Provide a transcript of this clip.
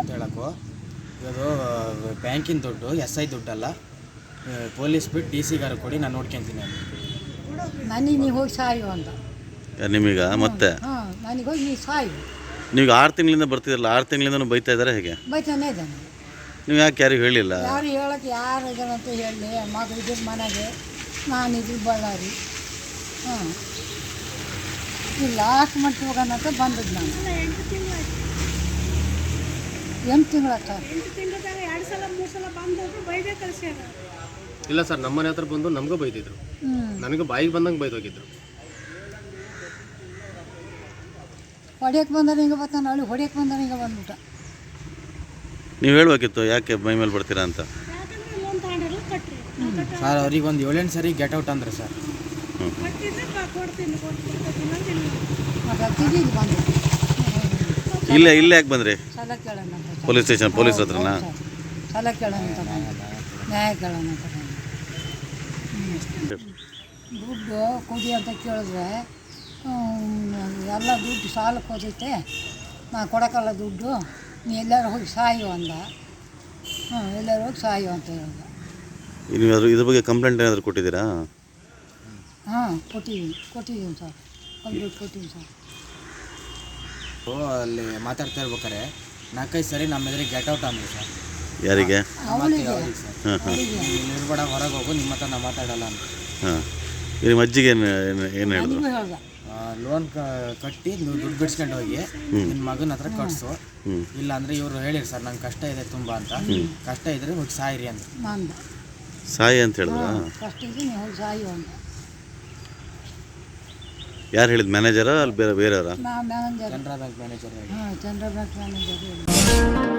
ಅಂತ ಹೇಳಕ್ಕೂ. ಇದು ಬ್ಯಾಂಕಿನ ದುಡ್ಡು ಎಸ್ ಐ ದುಡ್ಡಲ್ಲ. ಪೊಲೀಸ್ ಬಿಟ್ಟು ಡಿ ಸಿಗಾರು ಕೊಡಿ ನಾನು ನೋಡ್ಕೊಂತೀನಿ ಅಂತ. ನನಗೆ ನೀವು ಹೋಗಿ ಸಾಯು ಅಂತ. ನಿಮೀಗ? ಮತ್ತೆ? ಹಾಂ ನನಗೆ ಹೋಗಿ ನೀ ಸಾಯು. ನೀವು ಆರು ತಿಂಗಳಿಂದ ಬರ್ತಿದ್ರಲ್ಲ ಆರು ತಿಂಗಳಿಂದ ಬೈತಾ ಇದ್ದಾರೆ ಹೇಗೆ? ಬೈತಾನೆ ಇದ್ದಾನೆ. ನೀವು ಯಾಕೆ ಯಾರಿಗೂ ಹೇಳಿಲ್ಲ? ಯಾರು ಹೇಳಕ್ಕೆ ಯಾರು ಅಂತ ಹೇಳಿ ಮಗು ಇದ್ರ ಮನೆಗೆ ಇದು ಬಳ್ಳಾರಿ. ಹಾಂ. ಲಾಸ್ಟ್ ಮಟ್ಟ ಅಂತ ಬಂದದ್ದು ನಾನು. ಎಂಟು ತಿಂಗಳಾಗ್ತ ಇಲ್ಲ ಸರ್ ನಮ್ಮ ಮನೆ ಹತ್ರ ಬಂದು ನಮಗೂ ಬೈದಿದ್ರು. ನನಗೆ ಬಾಯಿಗೆ ಬಂದಂಗೆ ಬೈದೋಗಿದ್ರು. ಹೊಡ್ಯಕ್ಕೆ ಬಂದರೆ ಹಿಂಗೆ ಬರ್ತಾನೆ ಅಲ್ಲಿ ಹೊಡ್ಯಕ್ಕೆ ಬಂದರೆ ಹಿಂಗೆ ಬಂದ್ಬಿಟ್ಟ. ನೀವು ಹೇಳ್ಬೇಕಿತ್ತು ಯಾಕೆ ಮೈ ಮೇಲೆ ಬರ್ತೀರಾ ಅಂತ? ಸರ್ ಅವ್ರಿಗೆ ಒಂದು ಏಳೆಂಟು ಸರಿ ಗೆಟ್ ಔಟ್ ಅಂದ್ರೆ ಸರ್. ಹ್ಞೂ ತಿರುಗಿ ಬಂದು. ಇಲ್ಲೇ ಇಲ್ಲೇ ಯಾಕೆ ಬಂದ್ರಿ? ಸಾಲ ಕೇಳೋಣ ಅಂತ ಪೊಲೀಸ್ ಸ್ಟೇಷನ್ ಪೊಲೀಸ್ ಹತ್ರನಾ? ಸಾಲ ಕೇಳೋಣ ಅಂತ ಬಂದೆ. ನ್ಯಾಯ ಕೇಳೋಣ ಅಂತ ಬಂದೆ. ಹ್ಮ್. ದುಡ್ಡು ಕೊಡಿ ಅಂತ ಕೇಳಿದ್ರೆ ಹ್ಮ್, ಎಲ್ಲ ದುಡ್ಡು ಸಾಲಕ್ಕೆ ಹೋದೈತೆ ನಾ ಕೊಡೋಕ್ಕಲ್ಲ ದುಡ್ಡು. ನೀ ಎಲ್ಲರೂ ಹೋಗಿ ಸಾಯು ಅಂದ. ಹ್ಞೂ ಎಲ್ಲರೂ ಹೋಗಿ ಸಾಯು ಅಂತ ಹೇಳ್ದ. ನೀವು ಅದ್ರ ಇದ್ರ ಬಗ್ಗೆ ಕಂಪ್ಲೇಂಟ್ ಏನಾದರೂ ಕೊಟ್ಟಿದ್ದೀರಾ? ಹಾಂ ಕೊಟ್ಟಿದ್ದೀನಿ ಕೊಟ್ಟಿದ್ದೀನಿ ಸರ್. ಕಂಪ್ಲೀಟ್ ಕೊಟ್ಟಿದ್ದೀನಿ ಸರ್. ಅಲ್ಲಿ ಮಾತಾಡ್ತಾ ಇರ್ಬೇಕಾರೆ ನಾಲ್ಕೈದು ಸರಿ ನಮ್ಮ ಎದುರಿಗೆ ಗೆಟ್ ಔಟ್ ಅಂದ್ರು ಸರ್. ಯಾರಿಗೆ? ನಿರ್ಬಡ ಅವ್ರಿಗೆ ಸರ್. ಹಾಂ ನೀನು ಇರ್ಬೇಡ ಹೊರಗೆ ಹೋಗು ನಿಮ್ಮ ಹತ್ರ ನಾ ಮಾತಾಡಲ್ಲ ಅಂತ. ಹಾಂ. ನಿಮ್ಮ ಅಜ್ಜಿಗೆ ಏನು ಏನು ಏನು ಹೇಳಿದ್ರು? ಹೇಳ್ದ ಲೋನ್ ಕಟ್ಟಿ ನೀವು ದುಡ್ಡು ಬಿಡ್ಸ್ಕೊಂಡು ಹೋಗಿ ನಿನ್ನ ಮಗನ ಹತ್ರ ಕಟ್ಸು. ಹ್ಞೂ ಇಲ್ಲ ಅಂದ್ರೆ ಇವರು ಹೇಳಿರಿ ಸರ್ ನಂಗೆ ಕಷ್ಟ ಇದೆ ತುಂಬ ಅಂತ. ಕಷ್ಟ ಇದ್ರೆ ಹೋಗಿ ಸಾಯಿರಿ ಅಂತ. ಸಾಯಿ ಅಂತ ಹೇಳಿದ್ರಾ? ಕಷ್ಟ ಇದೆ ನೀವು ಹೋಗಿ ಸಾಯು ಅಂತ. ಯಾರು ಹೇಳಿದ ಮ್ಯಾನೇಜರಾ ಅಲ್ಲಿ ಬೇರೆ ಬೇರೆಯವರಾ? ಚಂದ್ರ ಕೆನರಾ ಬ್ಯಾಂಕ್ ಮ್ಯಾನೇಜರ್ ಹೇಳಿ. ಹಾಂ ಚಂದ್ರ ಬ್ಯಾಂಕ್ ಮ್ಯಾನೇಜರ್